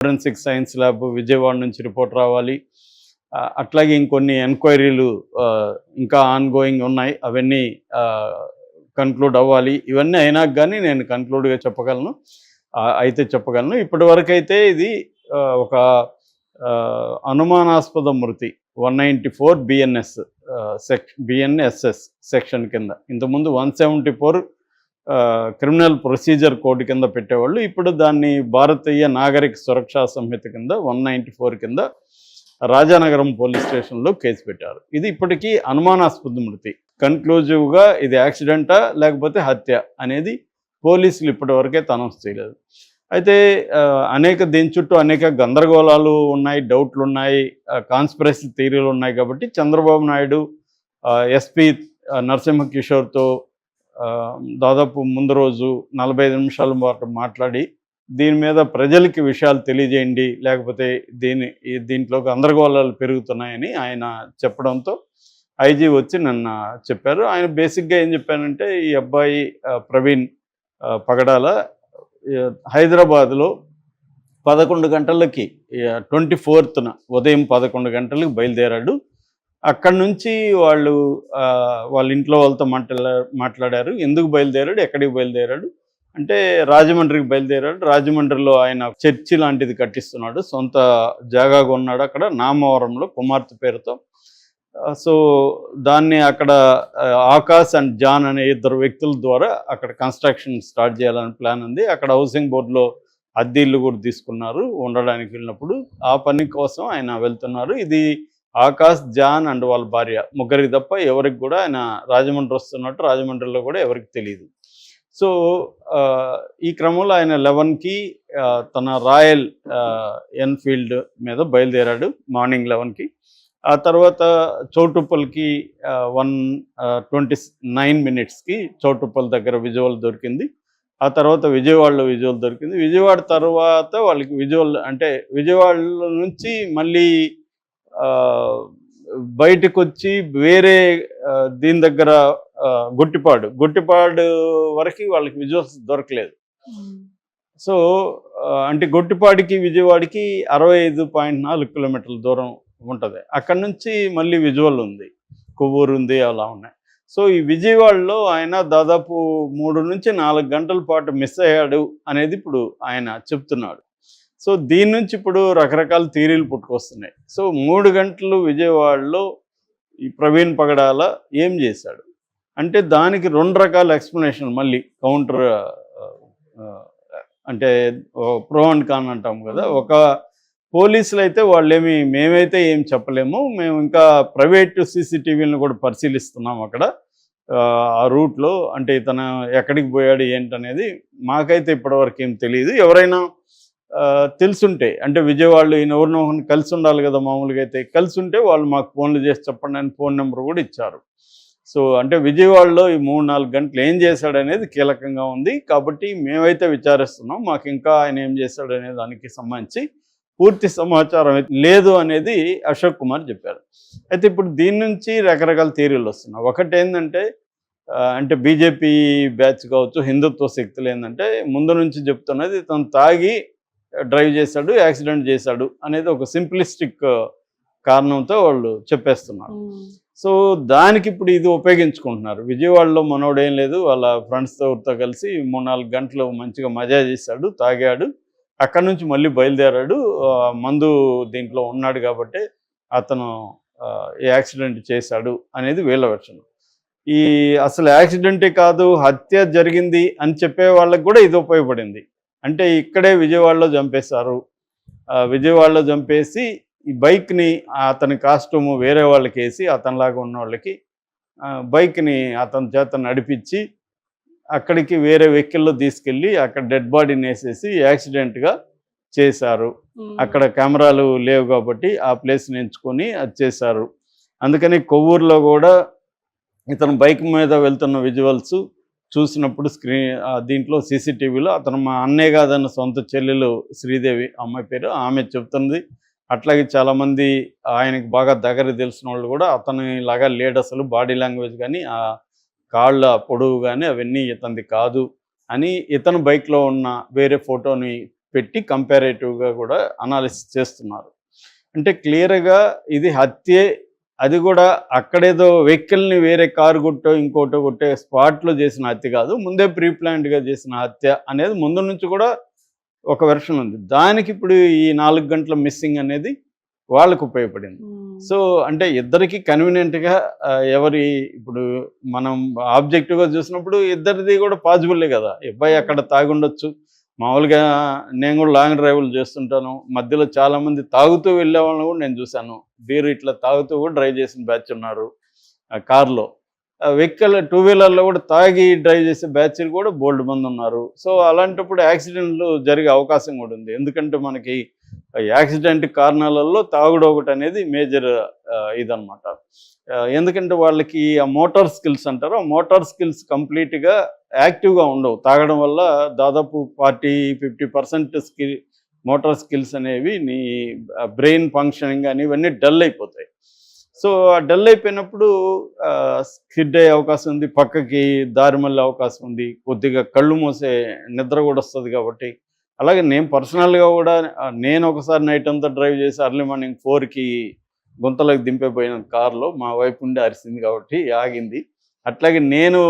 Forensic science lab Vijayawada నుంచి report రావాలి. అట్లాగే ఇంకొన్ని ఎంక్వైరీలు ఇంకా ఆన్ గోయింగ్ ఉన్నాయి. అవన్నీ కన్క్లూడ్ అవ్వాలి. ఇవన్నీ అయినా కానీ నేను కన్క్లూడ్గా చెప్పగలను. అయితే చెప్పగలను. ఇప్పటి వరకు అయితే ఇది ఒక అనుమానాస్పద మృతి. One ninety four BNS sec BNSS section కింద. ఇంతకుముందు one seventy four criminal procedure code కింద పెట్టేవాళ్ళు. ఇప్పుడు దాన్ని భారతీయ నాగరిక సురక్షా సంహిత కింద వన్ నైంటీ ఫోర్ కింద రాజానగరం పోలీస్ స్టేషన్లో కేసు పెట్టారు. ఇది ఇప్పటికీ అనుమానాస్పద మృతి. కన్క్లూజివ్గా ఇది యాక్సిడెంటా లేకపోతే హత్య అనేది పోలీసులు ఇప్పటివరకే తనస్ చేయలేదు. అయితే అనేక దీని చుట్టూ అనేక గందరగోళాలు ఉన్నాయి డౌట్లు ఉన్నాయి కాన్స్పిరసీ థీరీలు ఉన్నాయి కాబట్టి చంద్రబాబు నాయుడు ఎస్పీ నరసింహ కిషోర్తో దాదాపు ముందు రోజు నలభై ఐదు నిమిషాల పాటు మాట్లాడి దీని మీద ప్రజలకి విషయాలు తెలియజేయండి లేకపోతే దీని దీంట్లోకి దీంట్లో గందరగోళాలు పెరుగుతున్నాయని ఆయన చెప్పడంతో ఐజీ వచ్చి నన్న చెప్పారు. ఆయన బేసిక్గా ఏం చెప్పానంటే ఈ అబ్బాయి ప్రవీణ్ పగడాల హైదరాబాద్లో పదకొండు గంటలకి ట్వంటీ ఫోర్త్న ఉదయం పదకొండు గంటలకు బయలుదేరాడు. అక్కడి నుంచి వాళ్ళు వాళ్ళ ఇంట్లో వాళ్ళతో మాట్లా మాట్లాడారు. ఎందుకు బయలుదేరాడు? ఎక్కడికి బయలుదేరాడు? అంటే రాజమండ్రికి బయలుదేరాడు. రాజమండ్రిలో ఆయన చర్చి లాంటిది కట్టిస్తున్నాడు. సొంత జాగా కొన్నాడు అక్కడ నామవరంలో కుమార్తె పేరుతో. సో దాన్ని అక్కడ ఆకాశ్ అండ్ జాన్ అనే ఇద్దరు వ్యక్తుల ద్వారా అక్కడ కన్స్ట్రక్షన్ స్టార్ట్ చేయాలని ప్లాన్ ఉంది. అక్కడ హౌసింగ్ బోర్డులో అద్దె ఇల్లు కూడా తీసుకున్నారు. ఉండడానికి వెళ్ళినప్పుడు ఆ పని కోసం ఆయన వెళ్తున్నారు. ఇది ఆకాశ్ జాన్ అండ్ వాళ్ళ భార్య. ముగ్గురికి తప్ప ఎవరికి కూడా ఆయన రాజమండ్రి వస్తున్నట్టు రాజమండ్రిలో కూడా ఎవరికి తెలియదు సో ఈ క్రమంలో ఆయన లెవెన్కి తన రాయల్ ఎన్ఫీల్డ్ మీద బయలుదేరాడు మార్నింగ్ లెవెన్కి. ఆ తర్వాత చౌటుప్పల్కి వన్ ట్వంటీ నైన్ మినిట్స్కి చౌటుప్పల్ దగ్గర విజువల్ దొరికింది. ఆ తర్వాత విజయవాడలో విజువల్ దొరికింది. విజయవాడ తర్వాత వాళ్ళకి విజువల్ అంటే విజయవాడ నుంచి మళ్ళీ బయటకు వచ్చి వేరే దీని దగ్గర గొట్టిపాడు. గొట్టిపాడు వరకు వాళ్ళకి విజువల్స్ దొరకలేదు. సో అంటే గొట్టిపాడికి విజయవాడకి అరవై ఐదు పాయింట్ నాలుగు కిలోమీటర్ల దూరం ఉంటుంది. అక్కడ నుంచి మళ్ళీ విజువల్ ఉంది. కొవ్వూరు ఉంది అలా ఉన్నాయి. సో ఈ విజయవాడలో ఆయన దాదాపు మూడు నుంచి నాలుగు గంటల పాటు మిస్ అయ్యాడు అనేది ఇప్పుడు ఆయన చెప్తున్నాడు. సో దీని నుంచి ఇప్పుడు రకరకాల థీరీలు పుట్టుకొస్తున్నాయి. సో మూడు గంటలు విజయవాడలో ఈ ప్రవీణ్ పగడాల ఏం చేశాడు? అంటే దానికి రెండు రకాల ఎక్స్ప్లెనేషన్ మళ్ళీ కౌంటర్ అంటే ప్రో అండ్ కాన్ అంటాం కదా ఒక పోలీసులు అయితే వాళ్ళేమి మేమైతే ఏం చెప్పలేము మేము ఇంకా ప్రైవేట్ సీసీటీవీలను కూడా పరిశీలిస్తున్నాం అక్కడ ఆ, రూట్లో అంటే ఇతను ఎక్కడికి పోయాడు ఏంటనేది మాకైతే ఇప్పటివరకు ఏం తెలియదు. ఎవరైనా తెలుసుంటే అంటే విజయవాడలో ఈయన ఎవరినో కలిసి ఉండాలి కదా మామూలుగా అయితే కలిసి ఉంటే వాళ్ళు మాకు ఫోన్లు చేసి చెప్పండి అని ఫోన్ నెంబర్ కూడా ఇచ్చారు. సో అంటే విజయవాడలో ఈ మూడు నాలుగు గంటలు ఏం చేశాడు అనేది కీలకంగా ఉంది. కాబట్టి మేమైతే విచారిస్తున్నాం మాకు ఇంకా ఆయన ఏం చేశాడు అనే దానికి సంబంధించి పూర్తి సమాచారం లేదు అనేది అశోక్ కుమార్ చెప్పారు. అయితే ఇప్పుడు దీని నుంచి రకరకాల థీరీలు వస్తున్నాయి. ఒకటి ఏంటంటే అంటే బీజేపీ బ్యాచ్ కావచ్చు హిందుత్వ శక్తులు ఏంటంటే ముందు నుంచి చెప్తున్నది తను తాగి డ్రైవ్ చేశాడు యాక్సిడెంట్ చేశాడు అనేది ఒక సింప్లిస్టిక్ కారణంతో వాళ్ళు చెప్పేస్తున్నారు. సో దానికి ఇప్పుడు ఇది ఉపయోగించుకుంటున్నారు. విజయవాడలో మనోడేం లేదు. వాళ్ళ ఫ్రెండ్స్తో కలిసి మూడు నాలుగు గంటలు మంచిగా మజా చేశాడు తాగాడు. అక్కడ నుంచి మళ్ళీ బయలుదేరాడు. మందు దీంట్లో ఉన్నాడు కాబట్టి అతను యాక్సిడెంట్ చేశాడు అనేది వీళ్ళ వెర్షన్ ఈ అసలు యాక్సిడెంటే కాదు హత్య జరిగింది అని చెప్పే వాళ్ళకి కూడా ఇది ఉపయోగపడింది. అంటే ఇక్కడే విజయవాడలో చంపేశారు. విజయవాడలో చంపేసి ఈ బైక్ని అతని కాస్ట్యూమ్ వేరే వాళ్ళకి వేసి అతనిలాగా ఉన్న వాళ్ళకి బైక్ని అతని చేత నడిపించి అక్కడికి వేరే వెహికల్లో తీసుకెళ్ళి అక్కడ డెడ్ బాడీని వేసేసి యాక్సిడెంట్గా చేశారు. అక్కడ కెమెరాలు లేవు కాబట్టి ఆ ప్లేస్ని ఎంచుకొని అది చేశారు. అందుకని కొవ్వూరులో కూడా ఇతను బైక్ మీద వెళ్తున్న విజువల్స్ చూసినప్పుడు స్క్రీన్ దీంట్లో సీసీటీవీలో అతను మా అన్నయ్య కాదన్న సొంత చెల్లెలు శ్రీదేవి అమ్మాయి పేరు ఆమె చెప్తుంది. అట్లాగే చాలామంది ఆయనకి బాగా దగ్గర తెలిసిన వాళ్ళు కూడా అతని లాగా లేడు అసలు బాడీ లాంగ్వేజ్ కానీ ఆ కాళ్ళ పొడవు కానీ అవన్నీ ఇతనిది కాదు అని ఇతను బైక్లో ఉన్న వేరే ఫోటోని పెట్టి కంపారేటివ్గా కూడా అనాలిసిస్ చేస్తున్నారు. అంటే క్లియర్గా ఇది హత్యే అది కూడా అక్కడేదో వెహికల్ని వేరే కారు కొట్టో ఇంకోటో కొట్టే స్పాట్లో చేసిన హత్య కాదు ముందే ప్రీ ప్లాన్డ్గా చేసిన హత్య అనేది ముందు నుంచి కూడా ఒక వెర్షన్ ఉంది. దానికి ఇప్పుడు ఈ నాలుగు గంటల మిస్సింగ్ అనేది వాళ్ళకు ఉపయోగపడింది. సో అంటే ఇద్దరికి కన్వీనియంట్గా ఎవరి ఇప్పుడు మనం ఆబ్జెక్టివ్గా చూసినప్పుడు ఇద్దరిది కూడా పాసిబుల్లే కదా. అబ్బాయి అక్కడ తాగి ఉండొచ్చు మామూలుగా నేను కూడా లాంగ్ డ్రైవ్లు చేస్తుంటాను. మధ్యలో చాలామంది తాగుతూ వెళ్ళే వాళ్ళని కూడా నేను చూశాను. బీరు ఇట్లా తాగుతూ కూడా డ్రైవ్ చేసిన బ్యాచ్ ఉన్నారు ఆ కార్లో. వెహికల్ టూ వీలర్లో కూడా తాగి డ్రైవ్ చేసే బ్యాచ్లు కూడా బోల్డ్ మంది ఉన్నారు. సో అలాంటప్పుడు యాక్సిడెంట్లు జరిగే అవకాశం కూడా ఉంది. ఎందుకంటే మనకి యాక్సిడెంట్ కారణాలలో తాగుడు ఒకటి అనేది మేజర్ ఇదనమాట ఎందుకంటే వాళ్ళకి ఆ మోటార్ స్కిల్స్ అంటారు. ఆ మోటార్ స్కిల్స్ కంప్లీట్గా యాక్టివ్గా ఉండవు. తాగడం వల్ల దాదాపు forty fifty percent skill motor skills అనేవి నీ బ్రెయిన్ ఫంక్షనింగ్ అని ఇవన్నీ డల్ అయిపోతాయి. సో ఆ డల్ అయిపోయినప్పుడు స్కిడ్ అయ్యే అవకాశం ఉంది పక్కకి దారి మళ్ళీ అవకాశం ఉంది కొద్దిగా కళ్ళు మూసే నిద్ర కూడా వస్తుంది కాబట్టి. అలాగే నేను పర్సనల్గా కూడా నేను ఒకసారి నైట్ అంతా డ్రైవ్ చేసి అర్లీ మార్నింగ్ ఫోర్కి గుంతలోకి దింపేపోయిన కార్లో మా వైపు ఉండి అరిసింది కాబట్టి ఆగింది. అట్లాగే నేను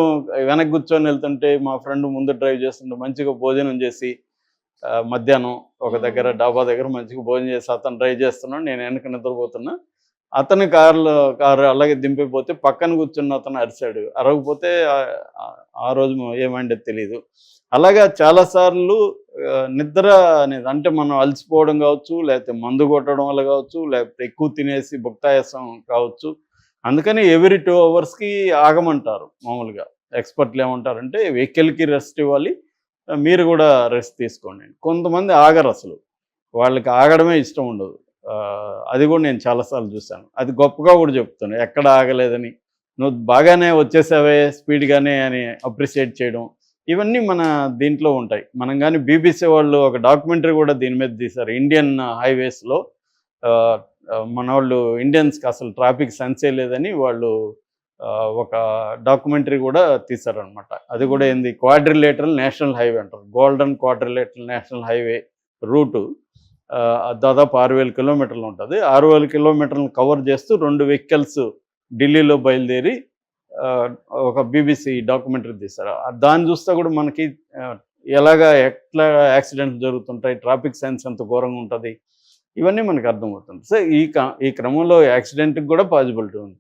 వెనక్కి కూర్చొని వెళ్తుంటే మా ఫ్రెండ్ ముందు డ్రైవ్ చేస్తుంటే మంచిగా భోజనం చేసి మధ్యాహ్నం ఒక దగ్గర డాబా దగ్గర మంచిగా భోజనం చేసి అతను డ్రైవ్ చేస్తున్నాడు. నేను వెనక నిద్రపోతున్నా. అతని కారులో కారు అలాగే దింపిపోతే పక్కన కూర్చున్న అతను అరిశాడు అరగపోతే ఆ- రోజు ఏమైందో తెలియదు అలాగా చాలాసార్లు నిద్ర అనేది అంటే మనం అలసిపోవడం కావచ్చు లేకపోతే మందు కొట్టడం వల్ల కావచ్చు లేకపోతే ఎక్కువ తినేసి భుక్తాయాసం కావచ్చు అందుకని ఎవ్రీ టూ అవర్స్కి ఆగమంటారు మామూలుగా. ఎక్స్పర్ట్లు ఏమంటారంటే వెహికల్కి రెస్ట్ ఇవ్వాలి మీరు కూడా రెస్ట్ తీసుకోండి. కొంతమంది ఆగరు అసలు. వాళ్ళకి ఆగడమే ఇష్టం ఉండదు. అది కూడా నేను చాలాసార్లు చూశాను. అది గొప్పగా కూడా చెప్తాను ఎక్కడ ఆగలేదని. నువ్వు బాగానే వచ్చేసావే స్పీడ్గానే అని అప్రిషియేట్ చేయడం. ఇవన్నీ మన దీంట్లో ఉంటాయి. మనం కానీ బీబీసీ వాళ్ళు ఒక డాక్యుమెంటరీ కూడా దీని మీద తీశారు. ఇండియన్ హైవేస్లో మన వాళ్ళు ఇండియన్స్కి అసలు ట్రాఫిక్ సెన్సే లేదని వాళ్ళు ఒక డాక్యుమెంటరీ కూడా తీశారనమాట అది కూడా ఏంది? క్వాడ్రిలేటరల్ నేషనల్ హైవే అంటారు. Golden quadrilateral national highway route దాదాపు ఆరు వేల కిలోమీటర్లు ఉంటుంది. ఆరు వేల కిలోమీటర్లను కవర్ చేస్తూ రెండు వెహికల్స్ ఢిల్లీలో బయలుదేరి ఒక బీబీసీ డాక్యుమెంటరీ తీశారు. ఆ దాన్ని చూస్తే కూడా మనకి ఎలాగా ఎట్లా యాక్సిడెంట్స్ జరుగుతుంటాయి ట్రాఫిక్ సైన్స్ ఎంత ఘోరంగా ఉంటుంది ఇవన్నీ మనకు అర్థమవుతుంది. సో ఈ క- ఈ క్రమంలో యాక్సిడెంట్కి కూడా పాజిబిలిటీ ఉంది.